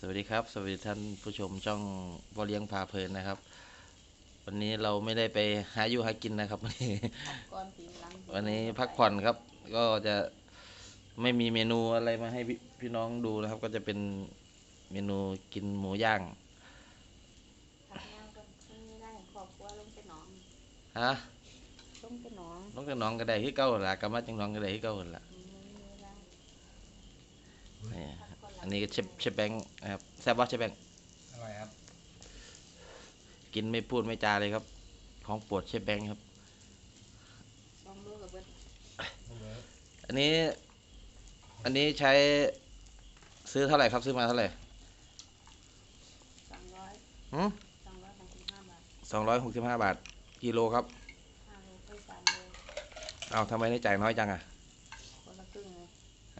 สวัสดีครับ สวัสดีท่านผู้ชมช่องพ่อเลี้ยงพาเพลินนะครับ วันนี้เราไม่ได้ไปหาอยู่หากินนะครับวันนี้ก่อนปีนหลังวันนี้พักผ่อนครับ ก็จะไม่มีเมนูอะไรมาให้พี่พี่น้องดูนะครับ ก็จะเป็นเมนูกินหมูย่างทำงานก็ไม่ได้ครอบครัวลงไปหนองฮะลงไปหนองน้องกับน้องก็ได้ที่เก้าหั่นละกำมาจังน้องก็ได้ที่เก้าหั่นละอืมไม่มีเวลานี่พักผ่อ นหลังอันนี้ก็เชฟเชฟแบงค์นะครับแซ่บบ่เชฟแบงค์อร่อยครับ กินไม่พูดไม่จาเลยครับ ของโปวดเชฟแบงค์ครับ สองลูกกับเบิดอันนี้ อันนี้ใช้ซื้อเท่าไหร่ครับซื้อมาเท่าไหร่สองร้อยหืมสองร้อยหกสิบห้าบาทสองร้อยหกสิบห้าบาทกิโลครับ ห้าโลไปสามโลเอาทำไมได้จ่ายน้อยจังอะคนละครึ่งเลย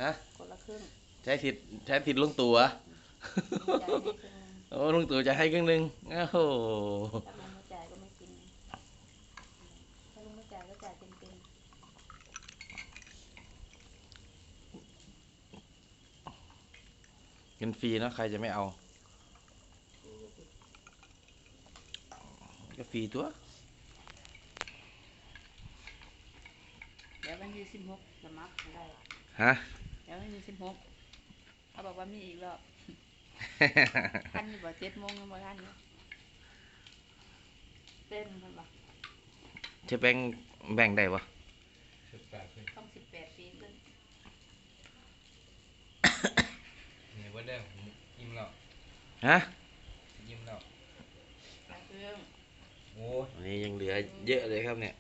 ฮะคนละครึ่งใช้สิทธิ์ใช้สิทธิ์ลุงตู่เหรอจ่ายให้ครึ่งหนึ่งโอ้ลุงตู่จะให้ครึ่งหนึ่งโอ้โหถ้าลุงไม่จ่ายก็ไม่กินถ้าลุงไม่จ่ายก็จ่ายเต็มเต็มเงินฟรีเนาะใครจะไม่เอา ก็ฟรีตัว เดี๋ยววันที่สิบหกสมัครได้ ฮะ เดี๋ยววันที่สิบหก เขาบอกว่ามีอีกรอบทันอยู่บ่เจ็ดโมงยังบ่ทันอยู่เต้นกันบ่จะแบ่งแบ่งได้ปะสิบแปดสิต้องสิบแปดปีขึ้นเนี่ยว่าได้ผมยิ้มแล้วฮะยิ้มแล้วกระเครื่องโอ้ยอันนี้ยังเหลือเยอะเลยครับเนี่ย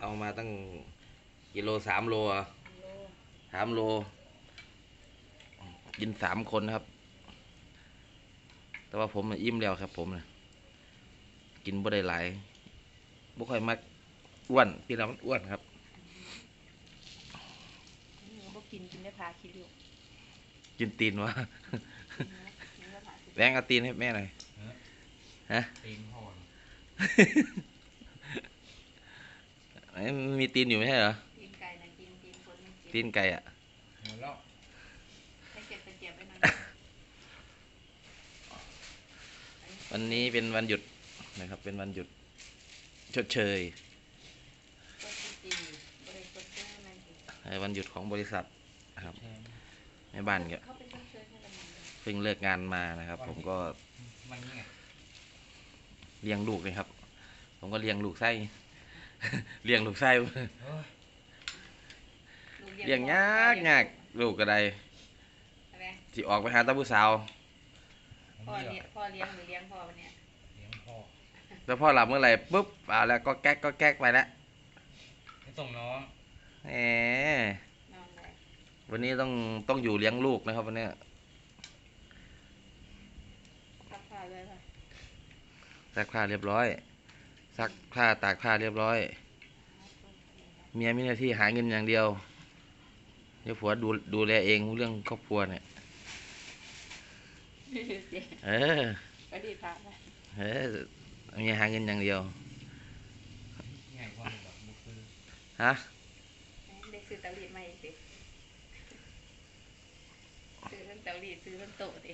เอามาตั้งกิโลสามโลอะโลสามโล กินสามคนครับ แต่ว่าผมน่ะอิ่มแล้วครับ ผมนะกินบ่ได้หลายบ่ค่อยมักอ้วนพี่เรามันอ้วนครับนี่ก็กินกินได้พาคิริวกินตีนวะกินนะกินได้พาคิริวแบงค์เอาตีนให้แม่หน่อยฮะตีนหอนเอ้ยมันมีตีนอยู่ไม่ใช่เหรอกินไก่นะกินกินคนไม่กินตีนไก่อะหมดแล้ว ให้เก็บไปเก็บไว้นาน วันนี้เป็นวันหยุดนะครับ เป็นวันหยุดชดเชยก็กินบริสุทธิ์ใช่ไหมกินในวันหยุดของบริษัทนะครับแชมแม่บ้านก็เขาไปชดเชยให้เราหน่อยเพิ่งเลิกงานมานะครับ ผมก็มันนี่ไงเลี้ยงลูกเลยครับ ผมก็เลี้ยงลูกไส้เลี้ยงลูกไส้โอ้ยลูกเลี้ยงยากยากลูกก็ได้ใช่ไหมสิออกไปหาตาผู้สาวผม พ่อนี่เลี้ยเหรงพ่อเลี้ยงหรือเลี้ยงพ่อวันเนี้ยเลี้ยงพ่อแล้วพ่อหลับเมื่อไหร่ปุ๊บเอาแล้วก็แก๊กก็แก๊กไปแล้วให้ส่งน้องแหมนอนได้วันนี้ต้องต้องอยู่เลี้ยงลูกนะครับวันเนี้ยซักผ้าเลยค่ะซักผ้าเรียบร้อยซักผ้าตากผ้าเรียบร้อย เมียมีหน้าที่หาเงินอย่างเดียวเดี๋ยวผัวดูดูแลเองเรื่องครอบครัวเนี่ย เจ๊เออก็ดีพาไปเออเมียหาเงินอย่างเดียวง่ายกว่าแบบบุกคือฮะเด็กซื้อเตารีดมาอีกสิซื้อทั้งเตารีดซื้อทั้งโต๊ะดิ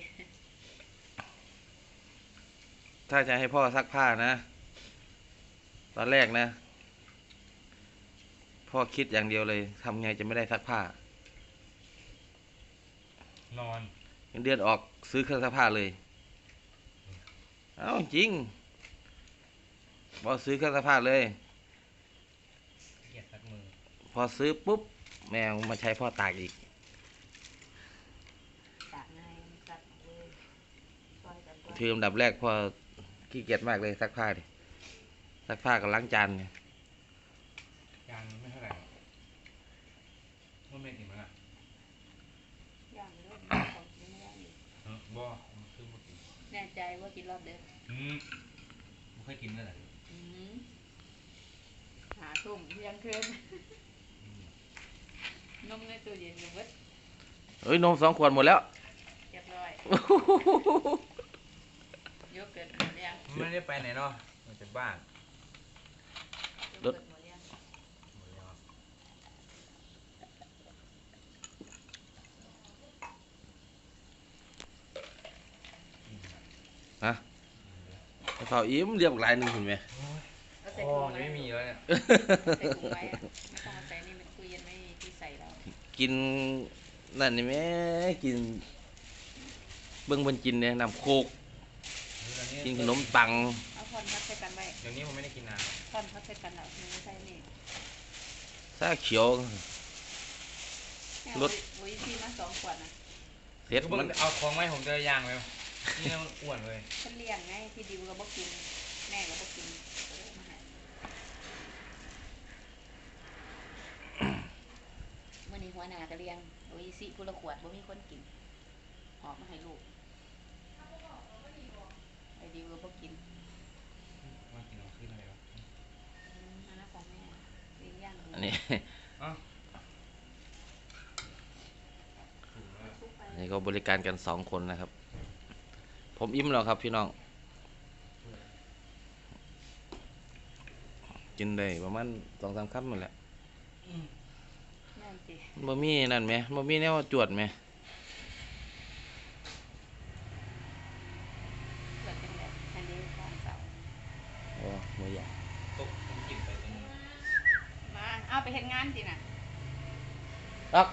ถ้าจะให้พ่อซักผ้านะ ตอนแรกนะ พ่อคิดอย่างเดียวเลยทำไงจะไม่ได้ซักผ้านอนเงินเดือนออกซื้อเครื่องซักผ้าเลย เอ้าจริงพอซื้อเครื่องซักผ้าเลย เกลียดสักมือพอซื้อปุ๊บ แมวมาใช้พ่อตากอีก ตากง่ายซักเลยซอยกันก่อน คืออันดับแรกพ่อขี้เกียจมากเลยซักผ้าดิซักผ้ากับล้างจานเนี่ย จานมันไม่เท่าไหร่หรอกว่าไม่ติดมันอะ ย่างเลยของกินไม่ได้อีก เออ บ่มันคือบุกแน่ใจว่ากินรอบเดิมอืมไม่เคยกินเลยเหรออืมหาทุ่มเที่ยงคืนอืมนมในตู้เย็นอยู่เบิดเอ้ยนมสองขวดหมดแล้วเรียบร้อยยกเกิดหมดยังมันไม่ได้ไปไหนเนาะมันจากบ้านยกเกิดหมดยัง หมดแล้ว เฝ้าอิ่มเรียบหลายหนึงเห็นไหมเอาใส่โอ้ถุงยังไว้ไม่มีแล้วเนี่ยใส่ถุงไว้อะไม่ต้องเอาใส่นี่มันตู้เย็นไม่มีที่ใส่แล้วกินนั่นนี่แหม่กิน เบิ่งเพิ่นกินเนี่ยน้ำโคก กินขนมปัง เอาทอนพัดใส่กันไว้เดี๋ยวนี้ผมไม่ได้กินนานทอนพัดใส่กันแล้วมันไม่ใช่นี่ซาเขียว เนี่ยรส โอ้ยพี่มาสองขวดนะเผ็ดคือมัมันนเอาของไว้ผมเจออย่างเลย นี่มันอ้วนเลยฉันเลี้ยงไงพี่ดิวก็บอกกิน แม่ก็บอกกินก็เลยมาให้มื่อนี้หัวหน้าก็เลี้ยงโอ้ยสิผู้ละขวดบ่มีคนกินหอบมาให้ลูกไอ้ดิวก็บอกกินมากินเอาขึ้นเลยวะอืมอันนั้นของแม่เลี้ยงย่างหมูอันนี้ อ้าวถูกแล้วซุปไปอันนี้ก็บริการกันสองคนนะครับ ผมอิ่มแล้วครับพี่น้อง กินได้ประมาณสองสามคำนั่นแหละนั่นสิบ่มีนั่นไหมบ่มีแนวจวดไหมเกิดเป็นแบบอันนี้ของเก่าโอ้บ่อยากตกผมกินไปตรงนี้มาเอาไปเห็นงานสิน่ะตัก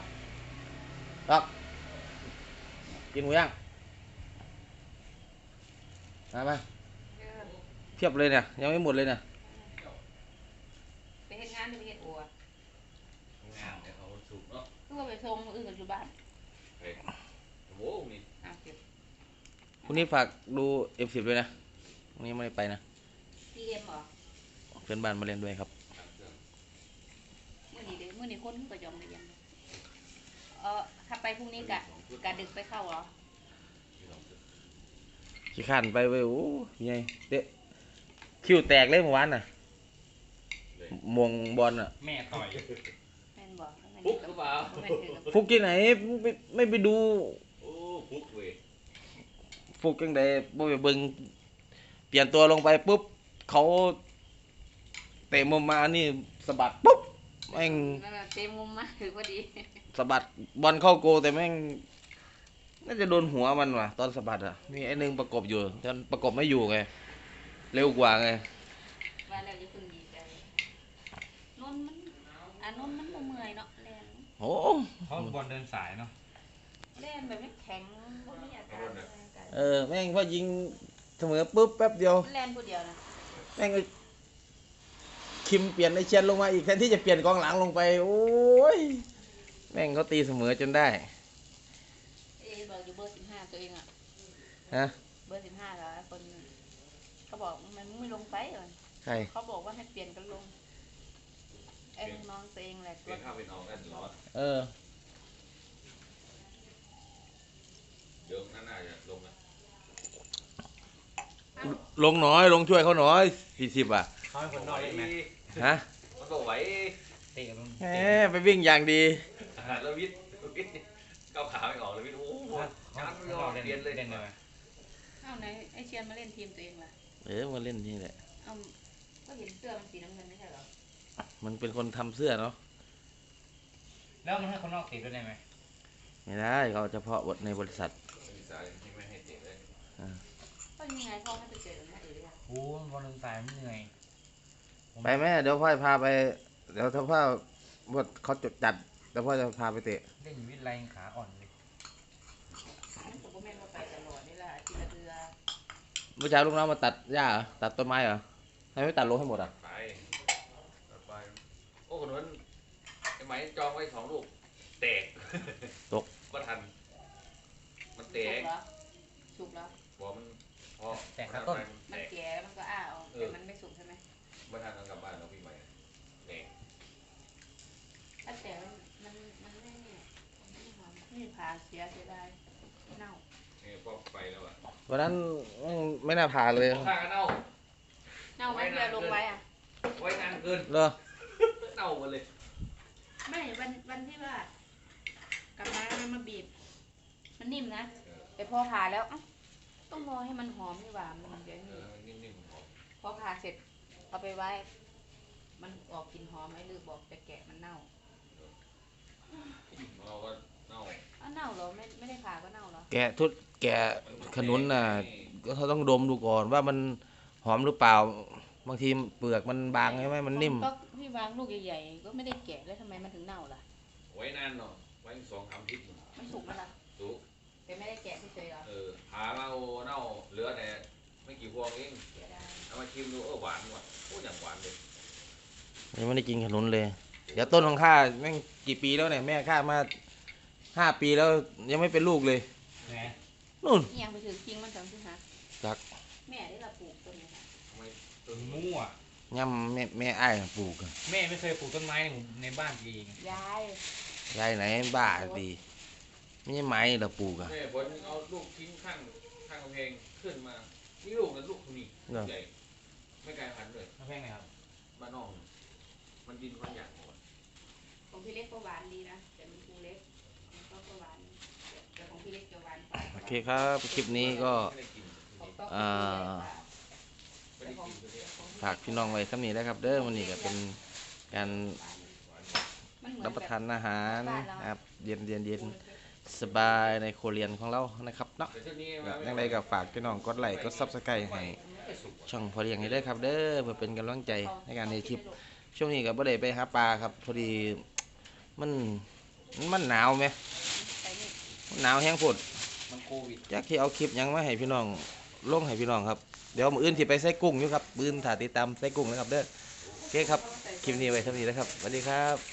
ตักกินหมูย่างมามา เออ เพียบเลยเนี่ยยังไม่หมดเลยเนี่ยไปเห็นงานหรือไปเห็นอัวงานเนี่ยเขาสูบเนาะคือว่าไปส่งมืออื่นกันอยู่บ้านเฮ้ยโอ้โหนี่อะเก็บพรุ่งนี้ฝากดู F10 ด้วยนะพรุ่งนี้ไม่ได้ไปนะพีเอ็มเหรอเพื่อนบ้านมาเล่นด้วยครับทางเครื่องมื่อนี้เด้มื่อนี้คนก็ยอมไปยังเออถ้าไปพรุ่งนี้กะกะดึกไปเข้าเหรอที่สองชุดขี้ข้านไปเว้ยโอ้ยไงเตะ คิ้วแตกเลยเมื่อวานน่ะเลยมวงบอลอะ แม่ต่อยแม่นบอกปุ๊บหรือเปล่าแม่นถือกับฟุกที่ไหนไม่ไม่ไปดูโอ้ปุ๊บเว้ยฟุกยังไงบ่ไปเบิ่งเปลี่ยนตัวลงไปปุ๊บ เขาเตะมุมมานี่สะบัดปุ๊บแม่งนั่นน่ะเต็มมุมมาถือพอดีสะบัดบอลเข้าโกแต่แม่งน่าจะโดนหัวมันว่ะ ตอนสะบัดอะมีไอ้หนึงประกบอยู่แต่มันประกบไม่อยู่ไง เร็วกว่าไงว่าแล้วอย่าเพิ่งดีใจนนท์มันอะนนท์มันบ่เมื่อยเนาะแล่นโอ้เขาบอลเดินสายเนาะแล่นแบบไม่แข็งบ่มีอาการเลยเออแม่งพอยิงเสมอปุ๊บแป๊บเดียว แล่นผู้เดียวนะแม่งก็คิมเปลี่ยนไอเชียนลงมาอีกแทนที่จะเปลี่ยนกองหลังลงไป โอ้ยแม่งเขาตีเสมอจนได้เอ๊ะบอกอยู่เบอร์สิบห้าตัวเองอะฮะเบอร์สิบห้าแล้วคน เขาบอกมันไม่ลงไปเหรอใครเขาบอกว่าให้เปลี่ยนกันลงไอ้น้องตัวเองแหละเปลี่ยนข้าวเป็นออกกันร้อนเออ เดี๋ยวนั่นน่าจะลงนะลงหน้อยลงช่วยเขาหน่อยสี่สิบอะเขาเป็นคนนอกเล่นไหมฮะมันก็ไหวเตะลงแหมไปวิ่งอย่างดีอาหารแล้ววิทย์วิทย์ก้าวขาไม่ออกเลยวิทย์โอ้โหเขาจานไม่เขาออกเล่นเปลี่ยนเลยเล่นเลยเอ้าไหนไอ้เชียนมาเล่นทีมตัวเองล่ะ เออมาเล่นนี่แหละ เอ้าก็เห็นเสื้อมันสีน้ำเงินไม่ใช่เหรอมันเป็นคนทำเสื้อเนาะ แล้วมันให้คนนอกเตะด้วยได้ไหมไม่ได้เขาเฉพาะในบริษัทมีสายที่ไม่ให้เจ็บเลยก็ยังไงพ่อให้ไปเจอกันนะเอ๋ยอะโอ้บอลเดินสายมันเหนื่อยผมไปไหมเดี๋ยวพ่อพาไป เดี๋ยวถ้าพ่อว่าเขาจดจัดเดี๋ยวพ่อจะพาไปเตะ เล่นวิทย์ไรขาอ่อนเลย นั่นผมก็แม่นว่าไปตลอดนี่แหละอาทีละเดือ เมื่อเช้าลูกน้องมาตัดหญ้าเหรอตัดต้นไม้เหรอทำไมไม่ตัดลงให้หมดอะไปไป โอ้คนนั้นไอ้ไหมจองไว้สองลูก แตกตก็ทัน มันแตกสุกเหรอบอกมันพอแตกขาต้น มันแตนก แก่แล้วมันก็อ้าออกแต่มันไม่สุกใช่ไหมไม่ทันเอากลับบ้านเราพี่ใหม่แตกถ้าแต่มันมันมันไม่เนี่ยมันไม่หอมนี่ผ่าเสียเสียดายเน่า นี่ก็ไปแล้วอะวันนั้นแม่งไม่น่าพาเลยข้างกันเน่าเน่าไว้เรือลงไว้อะไว้นานเกินเหรอเน่าหมดเลยไม่วันวันที่ว่ากลับมามันมาบีบ มันนิ่มนะแต่พอผ่าแล้วเอ้าต้องรอให้มันหอมนี่หว่ามันเดี๋ยวเอนี้อนิ่มๆหอมพอผ่าเสร็จเอาไปไว้ มันออกกลิ่นหอมไอ้ลือบอกจะแกะมันเน่า เราก็เน่า อ้าวเน่าเหรอไม่ไม่ได้ผ่าก็เน่าเหรอแกะทุดแกะขนุนน่ะก็เขาต้องดมดูก่อนว่ามันหอมหรือเปล่า บางทีเปลือกมันบางใช่ไหมมันนิ่ม ก็พี่วางลูกใหญ่ๆก็ไม่ได้แกะแล้วทำไมมันถึงเน่าล่ะ ไว้นานเนาะไว้สองสามอาทิตย์มันสุกแล้วล่ะสุกแต่ไม่ได้แกะเฉยๆหรอเออหามาโอเน่าเหลือแต่ไม่กี่พวงเองเสียดายเอามาชิมดูเออหวานว่ะโอ้อย่างหวานเลยยังไม่ได้กินขนุนเลย เดี๋ยวต้นของข้าแม่งกี่ปีแล้วเนี่ยแม่ข้ามา ห้าปีแล้วยังไม่เป็นลูกเลยแหมนู่นนี่ยังไปถือจริงมันจังสิฮะจักแม่ได้ละปลูกต้นนี้ค่ะทำไมต้นมั่วย่ำแม่แม่อ้ายน่ะปลูกอะแม่ไม่เคยปลูกต้นไม้ในหมู่ในบ้านเองยายยายไหนบ้าดีไม่ใช่ไม้เราปลูกอะ แม่ผลเอาลูกทิ้งข้างข้างกำแพงขึ้นมา นี่ลูกนะลูกคนนี้ลูกใหญ่ไม่ไกลพันธุ์เลยน้ำแพงไหนครับบ้านนอกมันดินมันอย่างหมดของพี่เล็กก็หวานดีนะ เคครับ คลิปนี้ก็ฝากพี่น้องไว้คำนี้นะครับ เด้อวันนี้ก็เป็นการรับประทานอาหารนะครับเย็นเย็นเย็นสบายในโคเรียนของเรานะครับเนาะยังไงก็ฝากพี่น้องกดไลค์กดซับสไครต์ให้ช่องพอเรียงนี้ด้วยครับ เด้อเพื่อเป็นกำลังใจในการในคลิป ช่วงนี้ก็บ่ได้ไปหาปลาครับพอดีมันมันหนาวไหมหนาวแห้งฝด มันโควิดอยากที่เอาคลิปหยังมาให้พี่น้องลงให้พี่น้องครับ เดี๋ยวมื้ออื่นที่ไปใส่กุ้งอยู่ครับมืออื่นถ่ายติดตามใส่กุ้งนะครับเด้อโอเคครับคลิปนี้ไว้เท่านี้นะครับสวัสดีครับ